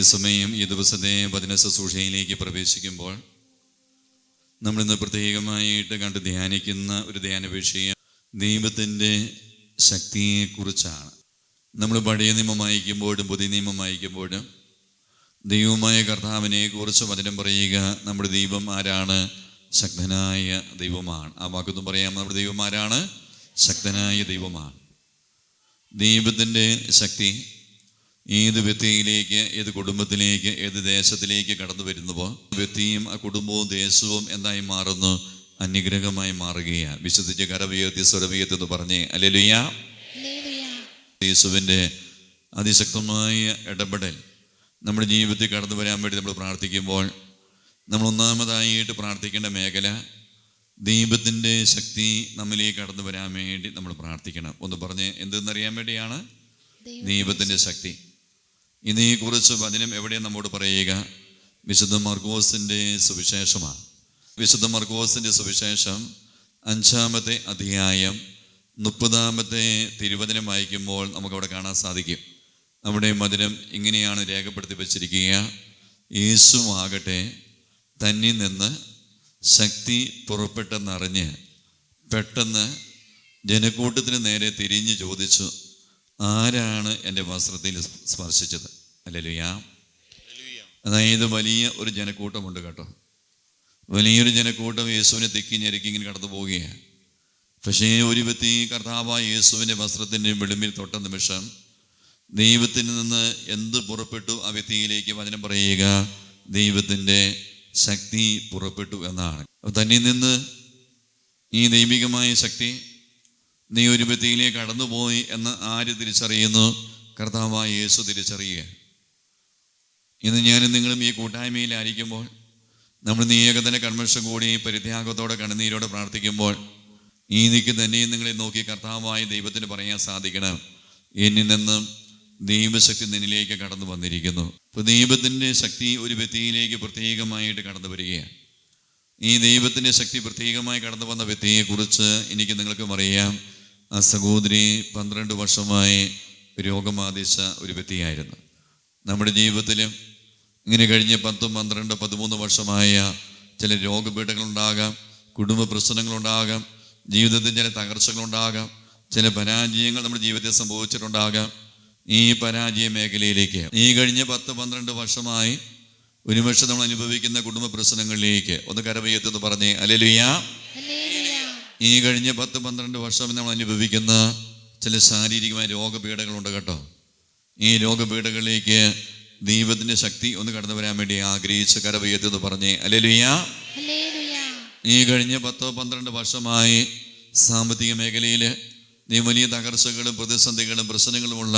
ഈ സമയം ഈ ദിവസത്തെ വചന ശുശ്രൂഷയിലേക്ക് പ്രവേശിക്കുമ്പോൾ നമ്മളിന്ന് പ്രത്യേകമായിട്ട് കണ്ട് ധ്യാനിക്കുന്ന ഒരു ധ്യാന വിഷയം ദൈവത്തിന്റെ ശക്തിയെക്കുറിച്ചാണ്. നമ്മൾ പഴയ നിയമം വായിക്കുമ്പോഴും പുതിയ നിയമം വായിക്കുമ്പോഴും ദൈവമായ കർത്താവിനെ കുറിച്ച് വചനം പറയുക നമ്മുടെ ദൈവം ആരാണ്? ശക്തനായ ദൈവമാണ്. ആ വാക്കൊന്നും പറയാം നമ്മുടെ ദൈവം ആരാണ്? ശക്തനായ ദൈവമാണ്. ദൈവത്തിന്റെ ശക്തി ഏത് വ്യക്തിയിലേക്ക് ഏത് കുടുംബത്തിലേക്ക് ഏത് ദേശത്തിലേക്ക് കടന്നു വരുന്നുവോ വ്യക്തിയും ആ കുടുംബവും ദേശവും എന്തായി മാറുന്നു? അനുഗ്രഹമായി മാറുകയാണ്. വിശ്വസിച്ച് കരവിയത്തി സ്വരവിയത്തി എന്ന് പറഞ്ഞേ ഹല്ലേലൂയ യേശുവിന്റെ അതിശക്തമായ ഇടപെടൽ നമ്മുടെ ജീവിതത്തിൽ കടന്നു വരാൻ വേണ്ടി നമ്മൾ പ്രാർത്ഥിക്കുമ്പോൾ നമ്മൾ ഒന്നാമതായിട്ട് പ്രാർത്ഥിക്കേണ്ട മേഖല ദൈവത്തിന്റെ ശക്തി നമ്മിലേക്ക് കടന്നു വരാൻ വേണ്ടി നമ്മൾ പ്രാർത്ഥിക്കണം. ഒന്ന് പറഞ്ഞ് എന്തെന്നറിയാൻ വേണ്ടിയാണ്? ദൈവം ദൈവത്തിന്റെ ശക്തി. ഇതിനെക്കുറിച്ച് വചനം എവിടെ നമ്മോട് പറയുക? വിശുദ്ധ മർഗോസിന്റെ സുവിശേഷമാണ്. വിശുദ്ധ മർഗോസിന്റെ സുവിശേഷം അഞ്ചാമത്തെ അധ്യായം മുപ്പതാമത്തെ തിരുവചനം വായിക്കുമ്പോൾ നമുക്കവിടെ കാണാൻ സാധിക്കും. നമ്മുടെ മധുരം ഇങ്ങനെയാണ് രേഖപ്പെടുത്തി വച്ചിരിക്കുക. യേശു ആകട്ടെ തന്നിൽ നിന്ന് ശക്തി പുറപ്പെട്ടെന്നറിഞ്ഞ് പെട്ടെന്ന് ജനക്കൂട്ടത്തിന് നേരെ തിരിഞ്ഞ് ചോദിച്ചു ആരാണ് എന്റെ വസ്ത്രത്തിൽ സ്പർശിച്ചത്? അല്ലല്ലുയാ അതായത് വലിയ ഒരു ജനക്കൂട്ടമുണ്ട് കേട്ടോ. വലിയൊരു ജനക്കൂട്ടം യേശുവിനെ തെക്കി ഞെരുക്കി ഇങ്ങനെ കടന്നു പോവുകയാണ്. പക്ഷേ ഒരു വ്യക്തി കർത്താവായ യേശുവിന്റെ വസ്ത്രത്തിന്റെ വെളുമ്പിൽ തൊട്ട നിമിഷം ദൈവത്തിൽ നിന്ന് എന്ത് പുറപ്പെട്ടു ആ വ്യക്തിയിലേക്ക് വചനം പറയുക? ദൈവത്തിന്റെ ശക്തി പുറപ്പെട്ടു എന്നാണ്. തന്നിൽ നിന്ന് ഈ ദൈവികമായ ശക്തി നീ ഒരു വ്യക്തിയിലേക്ക് കടന്നുപോയി എന്ന് ആര് തിരിച്ചറിയുന്നു? കർത്താവായ യേശു തിരിച്ചറിയുക. ഇന്ന് ഞാനും നിങ്ങളും ഈ കൂട്ടായ്മയിലായിരിക്കുമ്പോൾ നമ്മൾ നീ ഏകദിന കൺവെൻഷൻ കൂടി പരിത്യാഗത്തോടെ കണ്ണുനീരോടെ പ്രാർത്ഥിക്കുമ്പോൾ ഈ നിക്ക് തന്നെയും നിങ്ങളെ നോക്കി കർത്താവായ ദൈവത്തിന് പറയാൻ സാധിക്കണം. എന്നിൽ നിന്നും ദൈവശക്തി നിന്നിലേക്ക് കടന്നു വന്നിരിക്കുന്നു. അപ്പോൾ ദൈവത്തിന്റെ ശക്തി ഒരു വ്യക്തിയിലേക്ക് പ്രത്യേകമായിട്ട് കടന്നു വരികയാണ്. ഈ ദൈവത്തിന്റെ ശക്തി പ്രത്യേകമായി കടന്നു വന്ന വ്യക്തിയെക്കുറിച്ച് എനിക്ക് നിങ്ങൾക്കും അറിയാം ആ സഹോദരി പന്ത്രണ്ട് വർഷമായി രോഗം ഒരു വ്യക്തിയായിരുന്നു. നമ്മുടെ ജീവിതത്തിലും ഇങ്ങനെ കഴിഞ്ഞ പത്തും പന്ത്രണ്ട് പതിമൂന്ന് വർഷമായ ചില രോഗപീഠങ്ങളുണ്ടാകാം കുടുംബ പ്രശ്നങ്ങളുണ്ടാകാം ജീവിതത്തിൽ ചില തകർച്ചകളുണ്ടാകാം ചില പരാജയങ്ങൾ നമ്മുടെ ജീവിതത്തിൽ സംഭവിച്ചിട്ടുണ്ടാകാം. ഈ പരാജയ മേഖലയിലേക്ക് ഈ കഴിഞ്ഞ പത്ത് പന്ത്രണ്ട് വർഷമായി ഒരുപക്ഷെ നമ്മൾ അനുഭവിക്കുന്ന കുടുംബ പ്രശ്നങ്ങളിലേക്ക് ഒന്ന് കരവയ്യത്തെന്ന് പറഞ്ഞേ അല്ലെ ഹല്ലേലൂയ ഈ കഴിഞ്ഞ പത്ത് പന്ത്രണ്ട് വർഷം നമ്മൾ അനുഭവിക്കുന്ന ചില ശാരീരികമായ രോഗപീഠകളുണ്ട് കേട്ടോ. ഈ രോഗപീഠകളിലേക്ക് ദൈവത്തിന്റെ ശക്തി ഒന്ന് കടന്നു വരാൻ വേണ്ടി ആഗ്രഹിച്ച് കരവയ്യത്തെന്ന് പറഞ്ഞേ അല്ലെലുയ്യ. ഈ കഴിഞ്ഞ പത്തോ പന്ത്രണ്ട് വർഷമായി സാമ്പത്തിക മേഖലയിൽ നീ വലിയ തകർച്ചകളും പ്രതിസന്ധികളും പ്രശ്നങ്ങളുമുള്ള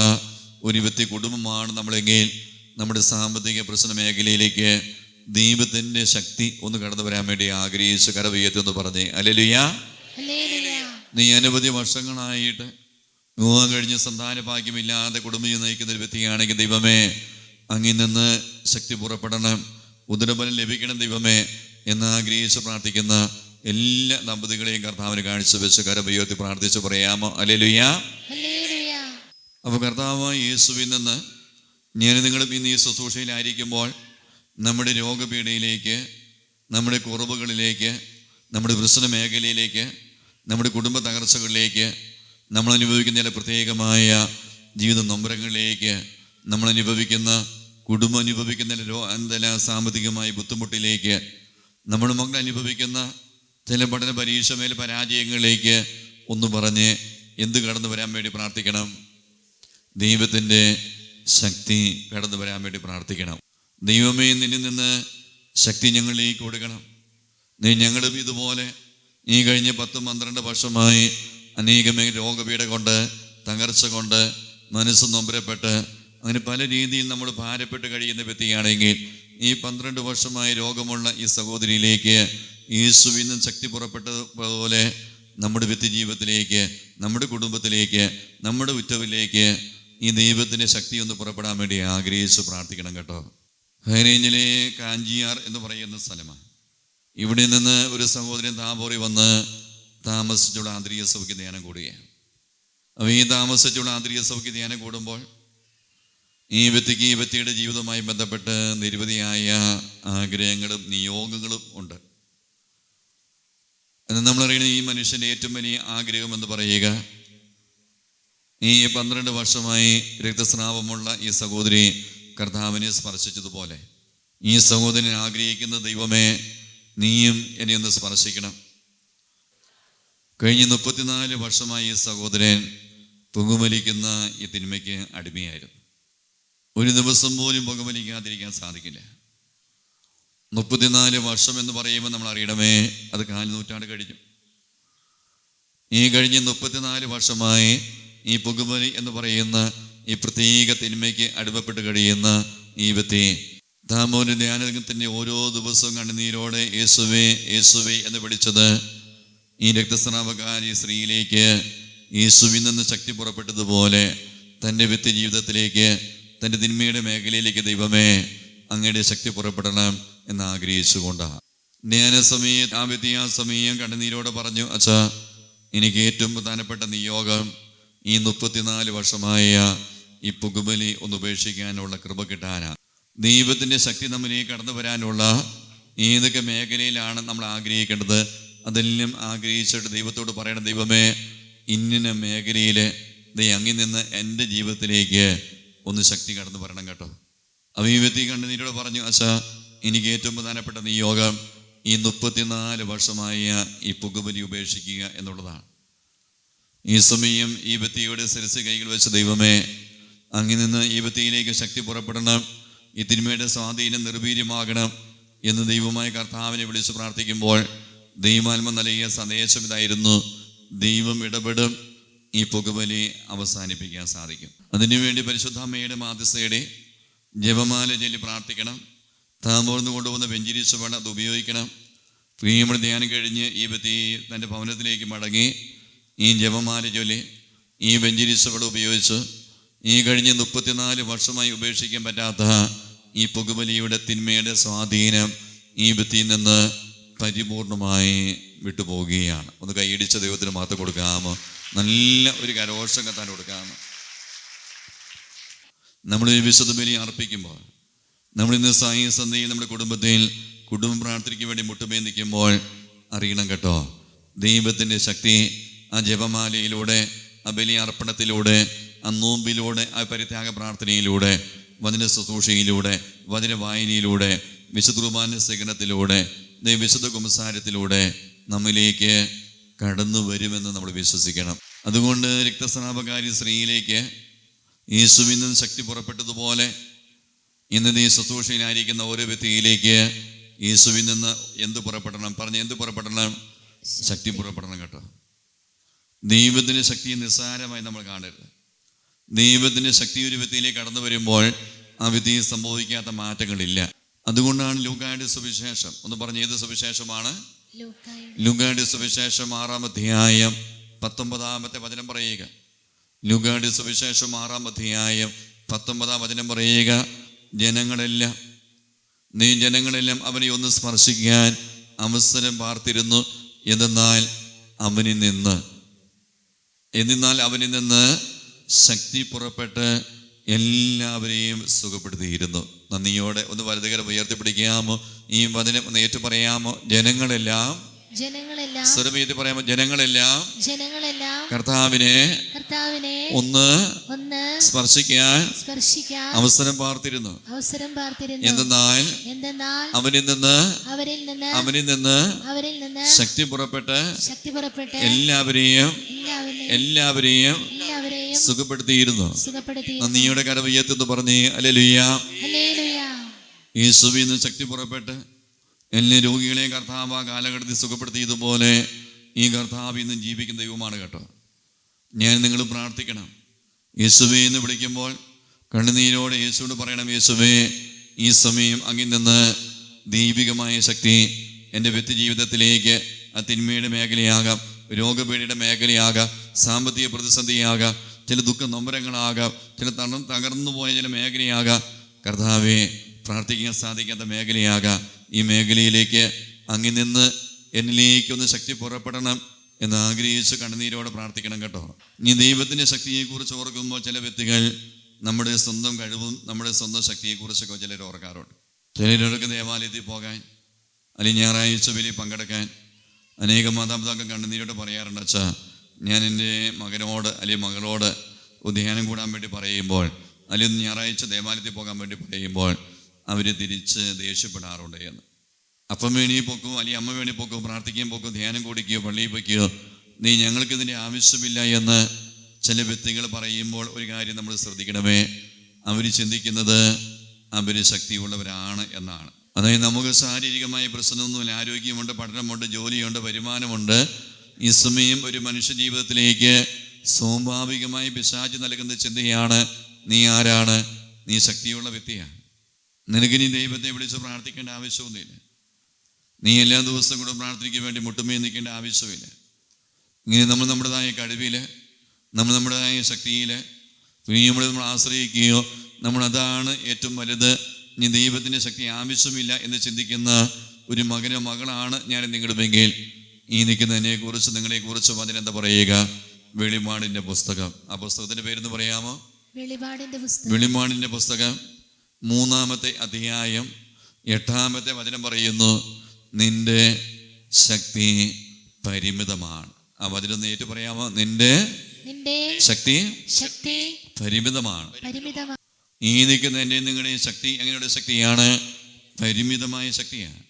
ഒരു വ്യക്തി കുടുംബമാണ് നമ്മളെങ്കിൽ നമ്മുടെ സാമ്പത്തിക പ്രശ്ന മേഖലയിലേക്ക് ദൈവത്തിന്റെ ശക്തി ഒന്ന് കടന്നു വരാൻ വേണ്ടി ആഗ്രഹിച്ച് കരവയ്യത്തെന്ന് പറഞ്ഞേ അല്ലേലുയ്യ. നീ അനവധി വർഷങ്ങളായിട്ട് വിവാഹം കഴിഞ്ഞ് സന്താന ഭാഗ്യമില്ലാതെ കുടുംബം നയിക്കുന്ന ഒരു വ്യക്തിയാണെങ്കിൽ ദൈവമേ അങ്ങിൽ നിന്ന് ശക്തി പുറപ്പെടണം ഉദരബലം ലഭിക്കണം ദൈവമേ എന്ന് ആഗ്രഹിച്ച് പ്രാർത്ഥിക്കുന്ന എല്ലാ ദമ്പതികളെയും കർത്താവിന് കാണിച്ചു വെച്ച് കരപയ്യോത്തി പ്രാർത്ഥിച്ച് പറയാമോ? Alleluia hallelujah. അപ്പോൾ കർത്താവായ യേശുവിൽ നിന്ന് ഞാൻ നിങ്ങളും ഇന്ന് ഈ ശുശ്രൂഷയിലായിരിക്കുമ്പോൾ നമ്മുടെ രോഗപീഠയിലേക്ക് നമ്മുടെ കുറവുകളിലേക്ക് നമ്മുടെ വൃസന മേഖലയിലേക്ക് നമ്മുടെ കുടുംബ തകർച്ചകളിലേക്ക് നമ്മൾ അനുഭവിക്കുന്ന ചില പ്രത്യേകമായ ജീവിത നൊമ്പരങ്ങളിലേക്ക് നമ്മൾ അനുഭവിക്കുന്ന കുടുംബം അനുഭവിക്കുന്ന ചില രോ എന്തെല്ലാം സാമ്പത്തികമായ ബുദ്ധിമുട്ടിലേക്ക് നമ്മൾ മക്കൾ അനുഭവിക്കുന്ന ചില പഠന പരീക്ഷ മേൽ പരാജയങ്ങളിലേക്ക് ഒന്ന് പറഞ്ഞ് എന്ത് കടന്നു വരാൻ വേണ്ടി പ്രാർത്ഥിക്കണം? ദൈവത്തിന്റെ ശക്തി കടന്നു വരാൻ വേണ്ടി പ്രാർത്ഥിക്കണം. ദൈവമേ നിന്നിൽ നിന്ന് ശക്തി ഞങ്ങളിലേക്ക് കൊടുക്കണം. നീ ഞങ്ങളും ഇതുപോലെ ഈ കഴിഞ്ഞ പത്ത് പന്ത്രണ്ട് വർഷമായി അനേകമേ രോഗപീഠ കൊണ്ട് തകർച്ച കൊണ്ട് മനസ്സ് നൊമ്പരപ്പെട്ട് അങ്ങനെ പല രീതിയിൽ നമ്മൾ ഭാരപ്പെട്ട് കഴിയുന്ന വ്യക്തിയാണെങ്കിൽ ഈ പന്ത്രണ്ട് വർഷമായി രോഗമുള്ള ഈ സഹോദരിയിലേക്ക് യേശുവിൽ നിന്നും ശക്തി പുറപ്പെട്ടതുപോലെ നമ്മുടെ വ്യക്തി ജീവിതത്തിലേക്ക് നമ്മുടെ കുടുംബത്തിലേക്ക് നമ്മുടെ ഉറ്റവിലേക്ക് ഈ ദൈവത്തിന്റെ ശക്തി ഒന്ന് പുറപ്പെടാൻ വേണ്ടി ആഗ്രഹിച്ച് പ്രാർത്ഥിക്കണം കേട്ടോ. ഹൈറേഞ്ചിലെ കാഞ്ചിയാർ എന്ന് പറയുന്ന സ്ഥലമാണ്. ഇവിടെ നിന്ന് ഒരു സഹോദരൻ താപോറി വന്ന് താമസിച്ചുള്ള ആന്തരിക സൗഖ്യ ധ്യാനം കൂടുകയാണ്. അപ്പോൾ ഈ താമസിച്ചുള്ള ആന്തരിക സൗഖ്യ ധ്യാനം കൂടുമ്പോൾ ഈ വ്യക്തിക്ക് ഈ വ്യക്തിയുടെ ജീവിതവുമായി ബന്ധപ്പെട്ട് നിരവധിയായ ആഗ്രഹങ്ങളും നിയോഗങ്ങളും ഉണ്ട്. എന്ന് നമ്മളറിയുന്ന ഈ മനുഷ്യന്റെ ഏറ്റവും വലിയ ആഗ്രഹം എന്ന് പറയുക ഈ പന്ത്രണ്ട് വർഷമായി രക്തസ്രാവമുള്ള ഈ സഹോദരി കർത്താവിനെ സ്പർശിച്ചതുപോലെ ഈ സഹോദരൻ ആഗ്രഹിക്കുന്ന ദൈവമേ നീയും എന്നെ ഒന്ന് സ്പർശിക്കണം. കഴിഞ്ഞ മുപ്പത്തിനാല് വർഷമായി ഈ സഹോദരൻ പുകമലിക്കുന്ന ഈ തിന്മയ്ക്ക് അടിമയായിരുന്നു. ഒരു ദിവസം പോലും പുകമലിക്കാതിരിക്കാൻ സാധിക്കില്ല. മുപ്പത്തിനാല് വർഷം എന്ന് പറയുമ്പോൾ നമ്മൾ അറിയണമേ അത് കാൽ നൂറ്റാണ്ട് കഴിഞ്ഞു. ഈ കഴിഞ്ഞ മുപ്പത്തിനാല് വർഷമായി ഈ പുകവലി എന്ന് പറയുന്ന ഈ പ്രത്യേക തിന്മയ്ക്ക് അടിമപ്പെട്ട് കഴിയുന്ന ഈ വ്യക്തി താമോന്റെ ധ്യാനത്തിന്റെ ഓരോ ദിവസവും കണ്ണുനീരോടെ യേശുവേ യേശുവേ എന്ന് വിളിച്ചത് ഈ രക്തസ്രാവകാരി സ്ത്രീയിലേക്ക് യേസുവിൽ നിന്ന് ശക്തി പുറപ്പെട്ടതുപോലെ തന്റെ വ്യക്തി ജീവിതത്തിലേക്ക് തന്റെ തിന്മയുടെ മേഖലയിലേക്ക് ദൈവമേ അങ്ങയുടെ ശക്തി പുറപ്പെടണം എന്ന് ആഗ്രഹിച്ചുകൊണ്ടാണ് ധ്യാന സമയം ആ വ്യക്തി ആ സമയം കണ്ണുനീരോടെ പറഞ്ഞു അച്ഛാ എനിക്ക് ഏറ്റവും പ്രധാനപ്പെട്ട നിയോഗം ഈ മുപ്പത്തിനാല് വർഷമായ ഈ പുകുബലി ഒന്ന് ഉപേക്ഷിക്കാനുള്ള കൃപ കിട്ടാനാണ് ദൈവത്തിന്റെ ശക്തി നമ്മിലേക്ക് കടന്നു വരാനുള്ള ഏതൊക്കെ മേഖലയിലാണ് നമ്മൾ ആഗ്രഹിക്കേണ്ടത്? അതെല്ലാം ആഗ്രഹിച്ചിട്ട് ദൈവത്തോട് പറയണം ദൈവമേ ഇന്നിന മേഖലയിൽ ദൈ അങ്ങിൽ നിന്ന് എന്റെ ജീവിതത്തിലേക്ക് ഒന്ന് ശക്തി കടന്നു വരണം കേട്ടോ. അപ്പോൾ ഈ നീരോട് പറഞ്ഞു അച്ഛാ എനിക്ക് ഏറ്റവും പ്രധാനപ്പെട്ട നിയോഗം ഈ മുപ്പത്തിനാല് വർഷമായ ഈ പുകബലി ഉപേക്ഷിക്കുക എന്നുള്ളതാണ്. ഈ സമയം ഈ വ്യക്തിയുടെ സിരസ് കൈകൾ വെച്ച ദൈവമേ അങ്ങിൽ നിന്ന് ഈ വ്യക്തിയിലേക്ക് ശക്തി പുറപ്പെടണം. ഈ തിന്മയുടെ സ്വാധീനം നിർവീര്യമാകണം എന്ന് ദൈവമായ കർത്താവിനെ വിളിച്ച് പ്രാർത്ഥിക്കുമ്പോൾ ദൈവാത്മ നൽകിയ സന്ദേശം ഇതായിരുന്നു. ദൈവം ഇടപെടും ഈ പുകവലി അവസാനിപ്പിക്കാൻ സാധിക്കും. അതിനുവേണ്ടി പരിശുദ്ധമ്മയുടെ മാധ്യസ്ഥയുടെ ജപമാല ചൊല്ലി പ്രാർത്ഥിക്കണം. താമ്പോർന്ന് കൊണ്ടുവന്ന വെഞ്ചിരിച്ച വേണം അത് ഉപയോഗിക്കണം. പ്രിയമുള്ള ധ്യാനം കഴിഞ്ഞ് ഈ വ്യക്തി തന്റെ ഭവനത്തിലേക്ക് മടങ്ങി ഈ ജപമാല ചൊല്ലി ഈ വെഞ്ചിരിച്ചവള ഉപയോഗിച്ച് ഈ കഴിഞ്ഞ മുപ്പത്തിനാല് വർഷമായി ഉപേക്ഷിക്കാൻ പറ്റാത്ത ഈ പുകവലിയുടെ തിന്മയുടെ സ്വാധീനം ഈ വ്യക്തിയിൽ നിന്ന് പരിപൂർണമായി വിട്ടുപോകുകയാണ് ഒന്ന് കൈയിടിച്ച ദൈവത്തിന് മാത്രം കൊടുക്കാമോ? നല്ല ഒരു കരോഷം കത്താൻ കൊടുക്കാമോ? നമ്മൾ ഈ വിശുദ്ധ ബലി അർപ്പിക്കുമ്പോൾ നമ്മൾ ഇന്ന് സായി സന്ധ്യയിൽ നമ്മുടെ കുടുംബത്തിൽ കുടുംബ പ്രാർത്ഥനയ്ക്ക് വേണ്ടി മുട്ടുമേ നിൽക്കുമ്പോൾ അറിയണം കേട്ടോ. ദൈവത്തിന്റെ ശക്തി ആ ജപമാലയിലൂടെ ആ ബലി അർപ്പണത്തിലൂടെ ആ നോമ്പിലൂടെ ആ പരിത്യാഗ പ്രാർത്ഥനയിലൂടെ വചന ശുശ്രൂഷയിലൂടെ വചന വായനയിലൂടെ വിശുദ്ധ കുർബാന സേവനത്തിലൂടെ വിശുദ്ധ കുംസാരത്തിലൂടെ നമ്മിലേക്ക് കടന്നു വരുമെന്ന് നമ്മൾ വിശ്വസിക്കണം. അതുകൊണ്ട് രക്തസ്രാപകാരി സ്ത്രീയിലേക്ക് യേശുവിൽ നിന്ന് ശക്തി പുറപ്പെട്ടതുപോലെ ഇന്ന് നീ ശുശ്രൂഷയിലായിരിക്കുന്ന ഓരോ വ്യക്തിയിലേക്ക് യേശുവിൽ നിന്ന് എന്ത് പുറപ്പെടണം? പറഞ്ഞ് എന്ത് പുറപ്പെടണം? ശക്തി പുറപ്പെടണം കേട്ടോ. ദൈവത്തിന്റെ ശക്തി നിസ്സാരമായി നമ്മൾ കാണരുത്. ദൈവത്തിന്റെ ശക്തി ഒരു വ്യക്തിയിലേക്ക് കടന്നു വരുമ്പോൾ ആ വിധിയിൽ സംഭവിക്കാത്ത മാറ്റങ്ങളില്ല. അതുകൊണ്ടാണ് ലൂക്കായുടെ സുവിശേഷം. ഒന്ന് പറഞ്ഞ ഏത് സുവിശേഷമാണ്? ലുങ്കായുടെ സുവിശേഷം ആറാം അധ്യായം പത്തൊമ്പതാമത്തെ വചനം പറയുക. ലുങ്കായുടെ സുവിശേഷം ആറാം അധ്യായം പത്തൊമ്പതാം വചനം പറയുക. ജനങ്ങളെല്ലാം നീ ജനങ്ങളെല്ലാം അവനെ ഒന്ന് സ്പർശിക്കാൻ അവസരം പാർത്തിരുന്നു. എന്തെന്നാൽ അവനിൽ നിന്ന് എന്നാൽ അവനിൽ നിന്ന് ശക്തി പുറപ്പെട്ട് എല്ലാവരെയും സുഖപ്പെടുത്തിയിരുന്നു. നന്ദിയോടെ ഒന്ന് വലതുകരം ഉയർത്തിപ്പിടിക്കാമോ? ഈ വചനം ഒന്ന് ഏറ്റു പറയാമോ ജനങ്ങളെല്ലാം ജനങ്ങളെല്ലാം സ്വരമേറ്റി പറയാമോ? ജനങ്ങളെല്ലാം ജനങ്ങളെല്ലാം കർത്താവിനെ കർത്താവിനെ ഒന്ന് ഒന്ന് സ്പർശിക്കാൻ സ്പർശിക്കാൻ അവസരം പാർത്തിരുന്നു. അവസരം പാർത്തിരുന്നു. എന്തെന്നാൽ എന്തെന്നാൽ അവനിൽ നിന്ന് അവരിൽ നിന്ന് അവനിൽ നിന്ന് അവരിൽ നിന്ന് ശക്തി പുറപ്പെട്ട് ശക്തി പുറപ്പെട്ട് എല്ലാവരെയും എല്ലാവരെയും സുഖപ്പെടുത്തിയിരുന്നു. സുഖപ്പെടുത്തി നന്ദിയുടെ കരവയ്യത്തെന്ന് പറഞ്ഞ് അലലുയ്യ ഹല്ലേലൂയ. യേശുവിൽ നിന്ന് ശക്തി പുറപ്പെട്ട് എല്ലാ രോഗികളെയും കർത്താവ് ആ കാലഘട്ടത്തിൽ സുഖപ്പെടുത്തിയതുപോലെ ഈ കർത്താവ് ഇന്നും ജീവിക്കുന്ന ദൈവമാണ് കേട്ടോ. ഞാൻ നിങ്ങൾ പ്രാർത്ഥിക്കണം. യേശുവേ എന്ന് വിളിക്കുമ്പോൾ കണ്ണുനീരോടെ യേശുവോട് പറയണം യേശുവേ ഈ സമയം അങ്ങിൽ നിന്ന് ദൈവികമായ ശക്തി എന്റെ വ്യക്തി ജീവിതത്തിലേക്ക് ആ തിന്മയുടെ മേഖലയാകാം രോഗപീഠയുടെ മേഖലയാകാം സാമ്പത്തിക പ്രതിസന്ധിയാകാം ചില ദുഃഖ നൊമ്പരങ്ങളാകാം ചില തണു തകർന്നു പോയ ചില മേഖലയാകാം. കർത്താവെ പ്രാർത്ഥിക്കാൻ സാധിക്കാത്ത മേഖലയാകാം. ഈ മേഖലയിലേക്ക് അങ്ങി നിന്ന് എന്നിലേക്ക് ഒന്ന് ശക്തി പുറപ്പെടണം എന്ന് ആഗ്രഹിച്ച് കണ്ണുനീരോടെ പ്രാർത്ഥിക്കണം കേട്ടോ. ഇനി ദൈവത്തിന്റെ ശക്തിയെക്കുറിച്ച് ഓർക്കുമ്പോൾ ചില വ്യക്തികൾ നമ്മുടെ സ്വന്തം കഴിവും നമ്മുടെ സ്വന്തം ശക്തിയെക്കുറിച്ചൊക്കെ ചിലർ ഓർക്കാറുണ്ട്. ചിലരൊക്കെ ദേവാലയത്തിൽ പോകാൻ അല്ലെങ്കിൽ ഞായറാഴ്ച വലിയ പങ്കെടുക്കാൻ അനേകം മാതാപിതാക്കൾ കണ്ണുനീരോട് പറയാറുണ്ട് അച്ഛാ ഞാൻ എന്റെ മകനോട് അല്ലെങ്കിൽ മകളോട് ഉദ്യാനം കൂടാൻ വേണ്ടി പറയുമ്പോൾ അല്ലെങ്കിൽ ഞായറാഴ്ച ദേവാലയത്തിൽ പോകാൻ വേണ്ടി പറയുമ്പോൾ അവർ തിരിച്ച് ദേഷ്യപ്പെടാറുണ്ട് എന്ന്. അപ്പം വേണി പൊക്കോ അല്ലെങ്കിൽ അമ്മ വേണി പൊക്കോ പ്രാർത്ഥിക്കുകയും പൊക്കോ ധ്യാനം കൂടിക്കുകയോ പള്ളിയിൽ പൊയ്ക്കുകയോ നീ ഞങ്ങൾക്ക് ഇതിന്റെ ആവശ്യമില്ല എന്ന് ചില വ്യക്തികൾ പറയുമ്പോൾ ഒരു കാര്യം നമ്മൾ ശ്രദ്ധിക്കണമേ. അവർ ചിന്തിക്കുന്നത് അവർ ശക്തിയുള്ളവരാണ് എന്നാണ്. അതായത് നമുക്ക് ശാരീരികമായ പ്രശ്നമൊന്നുമില്ല ആരോഗ്യമുണ്ട് പഠനമുണ്ട് ജോലിയുണ്ട് വരുമാനമുണ്ട്. ഈ സമയം ഒരു മനുഷ്യ ജീവിതത്തിലേക്ക് സ്വാഭാവികമായി പിശാചി നൽകുന്ന ചിന്തയാണ് നീ ആരാണ്? നീ ശക്തിയുള്ള വ്യക്തിയാണ്. നിനക്ക് നീ ദൈവത്തെ വിളിച്ച് പ്രാർത്ഥിക്കേണ്ട ആവശ്യമൊന്നുമില്ല. നീ എല്ലാ ദിവസവും കൂടെ പ്രാർത്ഥിക്കാൻ വേണ്ടി മുട്ടുമേ നിൽക്കേണ്ട ആവശ്യമില്ല. ഇങ്ങനെ നമ്മൾ നമ്മുടേതായ കഴിവിൽ നമ്മൾ നമ്മുടേതായ ശക്തിയിൽ പിന്നെ നമ്മൾ നമ്മൾ ആശ്രയിക്കുകയോ നമ്മൾ അതാണ് ഏറ്റവും വലുത് നീ ദൈവത്തിന്റെ ശക്തി ആവശ്യമില്ല എന്ന് ചിന്തിക്കുന്ന ഒരു മകനോ മകളാണ് ഞാൻ നിങ്ങളുമെങ്കിൽ ഈ നിൽക്കുന്നതിനെ കുറിച്ച് നിങ്ങളെ കുറിച്ചും അതിനെന്താ പറയുക? വെളിമാടിന്റെ പുസ്തകം. ആ പുസ്തകത്തിന്റെ പേരെന്ന് പറയാമോ? വെളിമാടിന്റെ പുസ്തകം. മൂന്നാമത്തെ അധ്യായം. എട്ടാമത്തെ വചനം പറയുന്നു നിന്റെ ശക്തി പരിമിതമാണ്. ആ വചനം നേരിട്ട് പറയാമോ? നിന്റെ ശക്തി ശക്തി പരിമിതമാണ്. പരിമിതമാണ്. ഈ നിൽക്കുന്ന എന്റെ നിങ്ങളുടെയും ശക്തി എങ്ങനെയുള്ള ശക്തിയാണ് പരിമിതമായ ശക്തിയാണ്.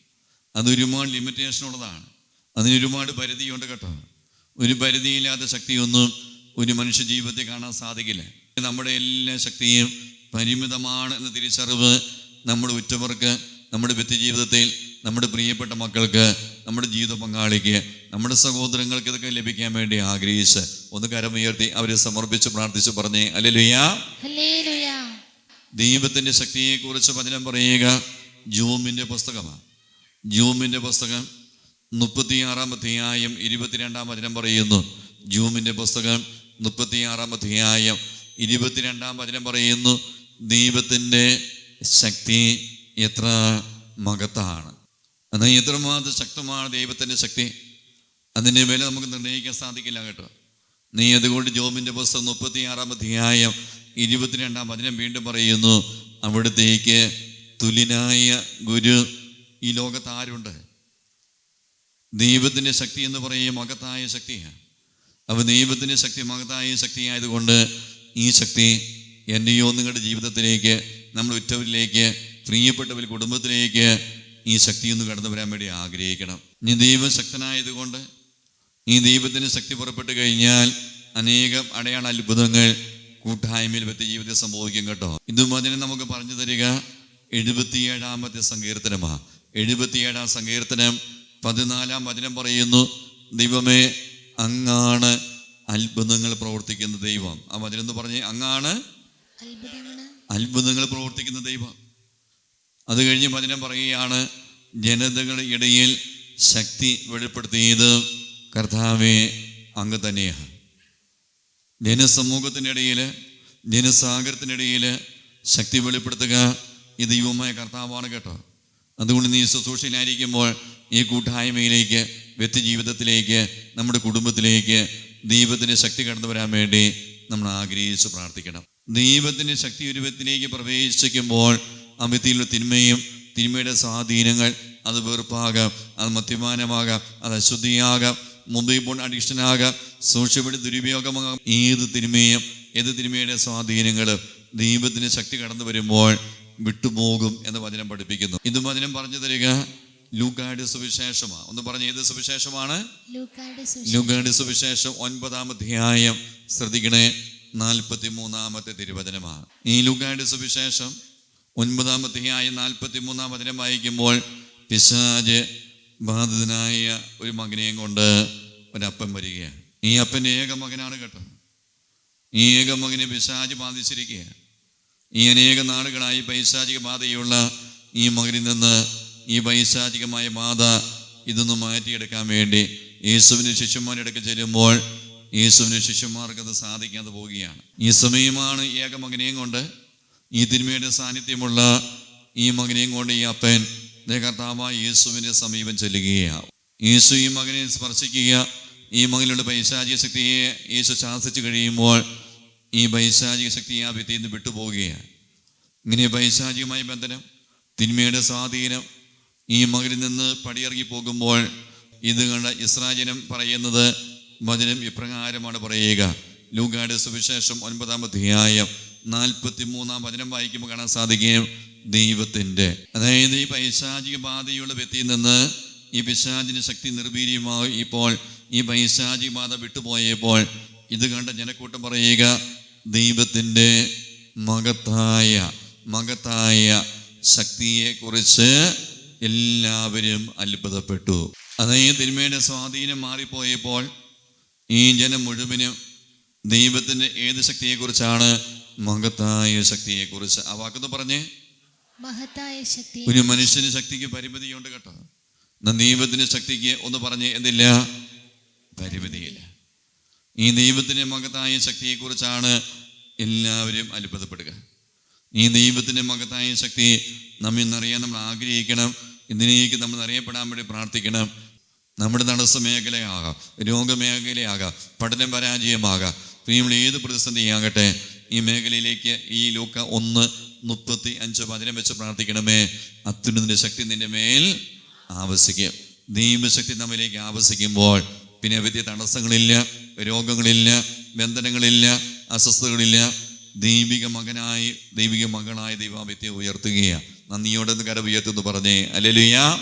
അതൊരുപാട് ലിമിറ്റേഷൻ ഉള്ളതാണ്. അതിന് ഒരുപാട് പരിധിയുണ്ട് കേട്ടോ. ഒരു പരിധിയില്ലാത്ത ശക്തിയൊന്നും ഒരു മനുഷ്യ ജീവിതത്തിൽ കാണാൻ സാധിക്കില്ല. നമ്മുടെ എല്ലാ ശക്തിയും പരിമിതമാണ് എന്ന തിരിച്ചറിവ് നമ്മുടെ ഉറ്റവർക്ക് നമ്മുടെ വ്യക്തി ജീവിതത്തിൽ നമ്മുടെ പ്രിയപ്പെട്ട മക്കൾക്ക് നമ്മുടെ ജീവിത പങ്കാളിക്ക് നമ്മുടെ സഹോദരങ്ങൾക്ക് ഇതൊക്കെ ലഭിക്കാൻ വേണ്ടി ആഗ്രഹിച്ച് ഒന്ന് കരമുയർത്തി അവരെ സമർപ്പിച്ച് പ്രാർത്ഥിച്ച് പറഞ്ഞേ അല്ലെലുയ്യാ ദൈവത്തിന്റെ ദൈവത്തിന്റെ ശക്തിയെക്കുറിച്ച് വചനം പറയുക ജൂമിന്റെ പുസ്തകമാണ് ജൂമിന്റെ പുസ്തകം മുപ്പത്തിയാറാം അധ്യായം ഇരുപത്തിരണ്ടാം വചനം പറയുന്നു. ജൂമിന്റെ പുസ്തകം മുപ്പത്തിയാറാം അധ്യായം ഇരുപത്തിരണ്ടാം വചനം പറയുന്നു ദൈവത്തിന്റെ ശക്തി എത്ര മകത്താണ് എന്നാൽ എത്രമാത്രം ശക്തമാണ് ദൈവത്തിന്റെ ശക്തി. അതിന്റെ വില നമുക്ക് നിർണയിക്കാൻ സാധിക്കില്ല കേട്ടോ. നീ അതുകൊണ്ട് ജോബിന്റെ പുസ്തകം മുപ്പത്തിയാറാം അധ്യായം ഇരുപത്തിരണ്ടാം വചനം വീണ്ടും പറയുന്നു അവിടത്തേക്ക് തുലിനായ ഗുരു ഈ ലോകത്ത് ആരുണ്ട്? ദൈവത്തിന്റെ ശക്തി എന്ന് പറയുക മകത്തായ ശക്തിയാണ്. അപ്പോൾ ദൈവത്തിന്റെ ശക്തി മകത്തായ ശക്തിയായതുകൊണ്ട് ഈ ശക്തി എന്റെയോ നിങ്ങളുടെ ജീവിതത്തിലേക്ക് നമ്മൾ ഉറ്റവരിലേക്ക് പ്രിയപ്പെട്ടവർ കുടുംബത്തിലേക്ക് ഈ ശക്തി ഒന്ന് കടന്നു വരാൻ വേണ്ടി ആഗ്രഹിക്കണം. ഇനി ദൈവം ശക്തനായതുകൊണ്ട് ഈ ദൈവത്തിന് ശക്തി പുറപ്പെട്ടു കഴിഞ്ഞാൽ അനേകം അടയാള അത്ഭുതങ്ങൾ കൂട്ടായ്മയിൽ വ്യക്തി ജീവിതത്തിൽ സംഭവിക്കും കേട്ടോ. ഇതും അതിനെ നമുക്ക് പറഞ്ഞു തരിക. എഴുപത്തിയേഴാമത്തെ സങ്കീർത്തനമാണ്. എഴുപത്തിയേഴാം സങ്കീർത്തനം പതിനാലാം വചനം പറയുന്നു ദൈവമേ അങ്ങാണ് അത്ഭുതങ്ങൾ പ്രവർത്തിക്കുന്ന ദൈവം. ആ വചനം എന്ന് പറഞ്ഞ് അങ്ങാണ് അത്ഭുതങ്ങൾ പ്രവർത്തിക്കുന്ന ദൈവം. അത് കഴിഞ്ഞ് വചനം പറയുകയാണ് ജനതകളുടെ ഇടയിൽ ശക്തി വെളിപ്പെടുത്തിയത് കർത്താവെ അങ്ങ് തന്നെയാണ്. ജനസമൂഹത്തിന്റെ ഇടയിൽ ജനസാഗരത്തിനിടയിൽ ശക്തി വെളിപ്പെടുത്തുക ഈ ദൈവമായ കർത്താവാണ് കേട്ടോ. അതുകൊണ്ട് നീ ശുശ്രൂഷയിലായിരിക്കുമ്പോൾ ഈ കൂട്ടായ്മയിലേക്ക് വ്യക്തി ജീവിതത്തിലേക്ക് നമ്മുടെ കുടുംബത്തിലേക്ക് ദൈവത്തിന്റെ ശക്തി കടന്നു വരാൻ വേണ്ടി നമ്മൾ ആഗ്രഹിച്ച് പ്രാർത്ഥിക്കണം. ദൈവത്തിന്റെ ശക്തി ഒരു വ്യക്തിയിലേക്ക് പ്രവേശിക്കുമ്പോൾ അമിതിയിലുള്ള തിന്മയും തിന്മയുടെ സ്വാധീനങ്ങൾ അത് വെറുപ്പാകാം അത് മദ്യപാനമാകാം അത് അശുദ്ധിയാകാം മൊബൈൽ ഫോൺ അഡിക്ഷനാകാം മീഡിയ ദുരുപയോഗമാകാം. ഏത് തിന്മയും ഏത് തിന്മയുടെ സ്വാധീനങ്ങൾ ദൈവത്തിന്റെ ശക്തി കടന്നു വരുമ്പോൾ വിട്ടുപോകും എന്ന് വചനം പഠിപ്പിക്കുന്നു. ഇന്ന് വചനം പറഞ്ഞു തരിക ലൂക്കായുടെ സുവിശേഷമാണ് ഒന്ന് പറഞ്ഞ ഏത് സുവിശേഷമാണ്? ലൂക്കായുടെ സുവിശേഷം. ഒൻപതാം അധ്യായം ശ്രദ്ധിക്കണേ. നാൽപ്പത്തി മൂന്നാമത്തെ തിരുവചനമാണ് ഈ ലൂക്കായുടെ സുവിശേഷം ഒൻപതാം അധ്യായം നാൽപ്പത്തി മൂന്നാം വചനം വായിക്കുമ്പോൾ പിശാജ് ബാധിതനായ ഒരു മകനെയും കൊണ്ട് ഒരപ്പൻ വരികയാണ്. ഈ അപ്പന്റെ ഏക മകനാണ് കേട്ടോ. ഈ ഏക മകനെ പിശാജ് ബാധിച്ചിരിക്കുകയാണ്. ഈ അനേക നാളുകളായി പൈശാചിക ബാധയുള്ള ഈ മകനിൽ നിന്ന് ഈ പൈശാചികമായ ബാധ ഇതൊന്ന് മാറ്റിയെടുക്കാൻ വേണ്ടി യേശുവിന്റെ ശിഷ്യന്മാരെടുക്ക ചെല്ലുമ്പോൾ യേശുവിന്റെ ശിഷ്യന്മാർക്ക് അത് സാധിക്കാതെ പോവുകയാണ്. ഈ സമയമാണ് ഏക മകനെയും കൊണ്ട് ഈ തിന്മയുടെ സാന്നിധ്യമുള്ള ഈ മകനെയും കൊണ്ട് ഈ അപ്പൻ ദേ കർത്താവായ യേശുവിന്റെ സമീപം ചെല്ലുകയാണ് യേശു ഈ മകനെ സ്പർശിക്കുക ഈ മകനിലുള്ള പൈശാചിക ശക്തിയെ യേശു ശാസിച്ചു കഴിയുമ്പോൾ ഈ പൈശാചിക ശക്തി ആ വ്യക്തിയിൽ നിന്ന് വിട്ടുപോവുകയാണ്. ഇങ്ങനെ പൈശാചികമായ ബന്ധനം തിന്മയുടെ സ്വാധീനം ഈ മകളിൽ നിന്ന് പടിയിറങ്ങി പോകുമ്പോൾ ഇത് കണ്ട ഇസ്രാജനം പറയുന്നത് വചനം ഇപ്രകാരമാണ് പറയുക. ലൂഗാഡ് സുവിശേഷം ഒൻപതാം അധ്യായം നാൽപ്പത്തി മൂന്നാം വചനം വായിക്കുമ്പോൾ കാണാൻ സാധിക്കുകയും ദൈവത്തിന്റെ. അതായത് ഈ പൈശാചിക ബാധയുള്ള വ്യക്തിയിൽ നിന്ന് ഈ പിശാചിന് ശക്തി നിർവീര്യമായി ഇപ്പോൾ ഈ പൈശാചിക ബാധ വിട്ടുപോയപ്പോൾ ഇത് കണ്ട ജനക്കൂട്ടം പറയുക ദൈവത്തിന്റെ മകത്തായ മകത്തായ ശക്തിയെക്കുറിച്ച് എല്ലാവരും അത്ഭുതപ്പെട്ടു. അതായത് തിന്മയുടെ സ്വാധീനം മാറിപ്പോയപ്പോൾ ഈ ജനം മുഴുവനും ദൈവത്തിന്റെ ഏത് ശക്തിയെക്കുറിച്ചാണ് മകത്തായ ശക്തിയെക്കുറിച്ച് ആ വാക്കെന്ന് പറഞ്ഞേ? മഹത്തായ ശക്തി. ഒരു മനുഷ്യന് ശക്തിക്ക് പരിമിതിയുണ്ട് കേട്ടോ. ദൈവത്തിന്റെ ശക്തിക്ക് ഒന്ന് പറഞ്ഞ് എന്തില്ല? പരിമിതിയില്ല. ഈ ദൈവത്തിന്റെ മകത്തായ ശക്തിയെക്കുറിച്ചാണ് എല്ലാവരും അത്ഭുതപ്പെടുക. ഈ ദൈവത്തിന്റെ മകത്തായ ശക്തി നമ്മിൽ ഇന്നറിയാൻ നമ്മൾ ആഗ്രഹിക്കണം. ഇതിനേക്ക് നമ്മൾ അറിയപ്പെടാൻ വേണ്ടി പ്രാർത്ഥിക്കണം. നമ്മുടെ തടസ്സ മേഖലയാകാം രോഗമേഖലയാകാം പഠന പരാജയമാകാം. നമ്മൾ ഏത് പ്രതിസന്ധിയാകട്ടെ ഈ മേഖലയിലേക്ക് ഈ ലോക്ക ഒന്ന് മുപ്പത്തി അഞ്ച് പതിനം വെച്ച് പ്രാർത്ഥിക്കണമേ. അത്യുന്നതിന്റെ ശക്തി നിന്റെ മേൽ ആവശ്യിക്കും ദൈവശക്തി നമ്മിലേക്ക് ആവശ്യിക്കുമ്പോൾ പിന്നെ വലിയ തടസ്സങ്ങളില്ല. രോഗങ്ങളില്ല ബന്ധനങ്ങളില്ല അസ്വസ്ഥതകളില്ല. ദൈവിക മകനായി ദൈവിക മകളായ ദൈവാമിത്യം ഉയർത്തുകയാണ്. നന്ദിയോടെ കര ഉയർത്തുന്നു പറഞ്ഞേ അല്ലെലുയാ.